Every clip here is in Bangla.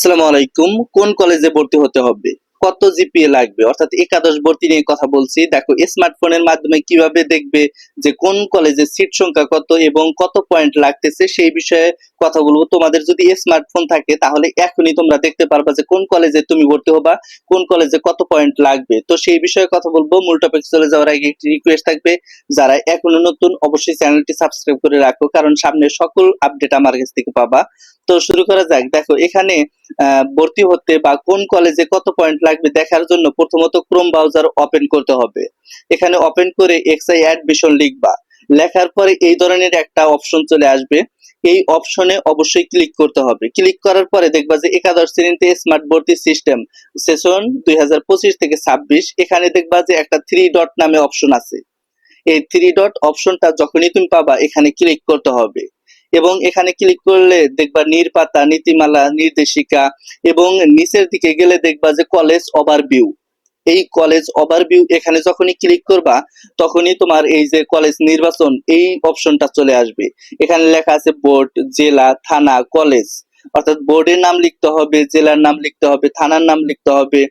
আসসালামু আলাইকুম, কোন কলেজে ভর্তি হতে হবে? কত জিপিএ লাগবে? অর্থাৎ একাদশ ভর্তি নিয়ে কথা বলছি। দেখো স্মার্টফোনের মাধ্যমে কীভাবে দেখবে যে কোন কলেজে সিট সংখ্যা কত এবং কত পয়েন্ট লাগতেছে সেই বিষয়ে কথা বলব। তোমাদের যদি স্মার্টফোন থাকে, তাহলে এখনই তোমরা দেখতে পারবা যে কোন কলেজে তুমি ভর্তি হবা, কোন কলেজে কত পয়েন্ট লাগবে। তো সেই বিষয়ে কথা বলব। মূল টপিক চলে যাওয়ার আগে একটি রিকোয়েস্ট থাকবে, যারা এখনও নতুন, অবশ্যই চ্যানেলটি সাবস্ক্রাইব করে রাখো, কারণ সামনে সকল আপডেট আমার কাছ থেকে পাবা। তো শুরু করা যাক। দেখো, এখানে ভর্তি হতে বা কোন কলেজে কত পয়েন্ট লাগবে দেখার জন্য প্রথমত ক্রোম ব্রাউজার ওপেন করতে হবে। এখানে ওপেন করে এক্সআই অ্যাডমিশন লিখবা। লেখার পরে এই ধরনের একটা অপশন চলে আসবে। এই অপশনে অবশ্যই ক্লিক করতে হবে। ক্লিক করার পরে দেখবা যে একাদশ শ্রেণীতে স্মার্ট ভর্তি সিস্টেম সেশন দুই হাজার পঁচিশ থেকে ছাব্বিশ। এখানে দেখবা যে একটা থ্রি ডট নামে অপশন আছে। এই থ্রি ডট অপশনটা যখনই তুমি পাবা, এখানে ক্লিক করতে হবে। এবং এখানে ক্লিক করলে দেখবা নির্পাতা নীতিমালা, নির্দেশিকা এবং নিচের দিকে গেলে দেখবা যে কলেজ ওভারভিউ এই কলেজ ওভারভিউ এখানে যখনই ক্লিক করবা, তখনই তোমার এই যে কলেজ নির্বাচন, এই অপশনটা চলে আসবে। এখানে লেখা আছে বোর্ড জেলা, থানা কলেজ অর্থাৎ বোর্ডের নাম লিখতে হবে, জেলার নাম লিখতে হবে, থানার নাম লিখতে হবে।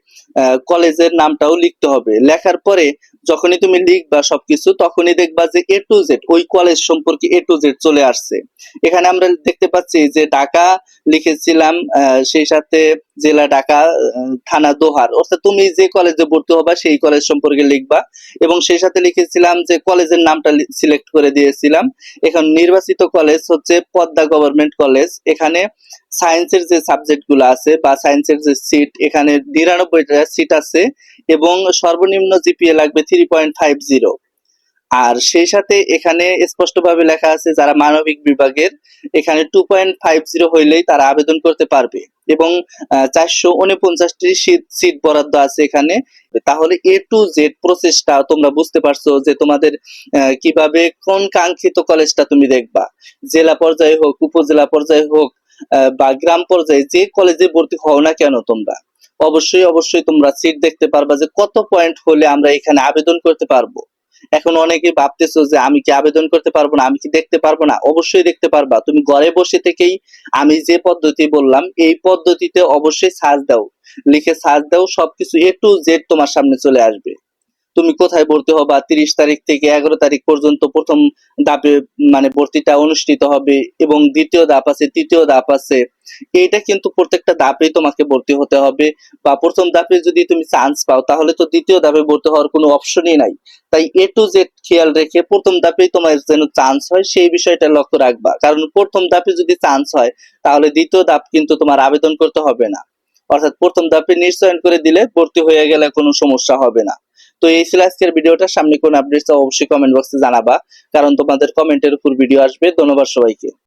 কলেজের নামটাও লিখতে হবে। লেখার পরে যখনই তুমি লিখবা সবকিছু, তখনই দেখবা যে এ টু জেড ওই কলেজ সম্পর্কে এ টু জেড চলে আসছে। এখানে আমরা দেখতে পাচ্ছি যে ঢাকা লিখেছিলাম সেই সাথে জেলা ঢাকা থানা দোহার। অর্থাৎ তুমি যে কলেজে ভর্তি হবা, সেই কলেজ সম্পর্কে লিখবা। এবং সেই সাথে লিখেছিলাম যে কলেজের নামটা সিলেক্ট করে দিয়েছিলাম। এখন নির্বাচিত কলেজ হচ্ছে পদ্মা গভর্নমেন্ট কলেজ। এখানে সায়েন্সের যে সাবজেক্টগুলো আছে বা সায়েন্সের যে সিট এখানে নিরানব্বইটা সিট আছে এবং সর্বনিম্ন জিপিএ লাগবে থ্রি পয়েন্ট ফাইভ জিরো আর সেই সাথে এখানে স্পষ্টভাবে লেখা আছে যারা মানবিক বিভাগের, এখানে টু পয়েন্ট ফাইভ জিরো হইলেই তারা আবেদন করতে পারবে এবং চারশো উনপঞ্চাশটি সিট সিট বরাদ্দ আছে এখানে। তাহলে এ টু জেড প্রসেসটা তোমরা বুঝতে পারছ যে তোমাদের কীভাবে কোন কাঙ্ক্ষিত কলেজটা তুমি দেখবা। জেলা পর্যায়ে হোক, উপজেলা পর্যায়ে হোক বা গ্রাম পর্যায়ে যে কলেজে ভর্তি হও না কেন তোমরা। অবশ্যই অবশ্যই তোমরা সিট দেখতে পারবা যে কত পয়েন্ট হলে আমরা এখানে আবেদন করতে পারব। এখন অনেকে ভাবতেছো যে আমি কি আবেদন করতে পারব না, আমি কি দেখতে পারব না? অবশ্যই দেখতে পারবা। তুমি ঘরে বসে থেকেই আমি যে পদ্ধতি বললাম, এই পদ্ধতিতে অবশ্যই সার্চ দাও। লিখে সার্চ দাও, সবকিছু এ টু জেড তোমার সামনে চলে আসবে। তুমি কোথায় ভর্তি হবা? তিরিশ তারিখ থেকে এগারো তারিখ পর্যন্ত প্রথম ধাপে মানে ভর্তিটা অনুষ্ঠিত হবে এবং দ্বিতীয় ধাপ আছে, তৃতীয় ধাপ আছে। এইটা কিন্তু প্রত্যেকটা ধাপেই তোমাকে ভর্তি হতে হবে বা প্রথম ধাপে যদি তুমি চান্স পাও, তাহলে তো দ্বিতীয় ধাপে ভর্তি হওয়ার কোনো অপশনই নাই। তাই এ টু জেড খেয়াল রেখে প্রথম ধাপেই তোমার যেন চান্স হয়, সেই বিষয়টা লক্ষ্য রাখবা। কারণ প্রথম ধাপে যদি চান্স হয়, তাহলে দ্বিতীয় ধাপ কিন্তু তোমার আবেদন করতে হবে না। অর্থাৎ প্রথম ধাপে নিশ্চয়ন করে দিলে ভর্তি হয়ে গেলে কোনো সমস্যা হবে না। তো এই ছিল আজকের ভিডিওটা। সামনে কোন আপডেট অবশ্যই কমেন্ট বক্সে জানাবা। কারণ তোমাদের কমেন্টের উপর ভিডিও আসবে। ধন্যবাদ সবাইকে।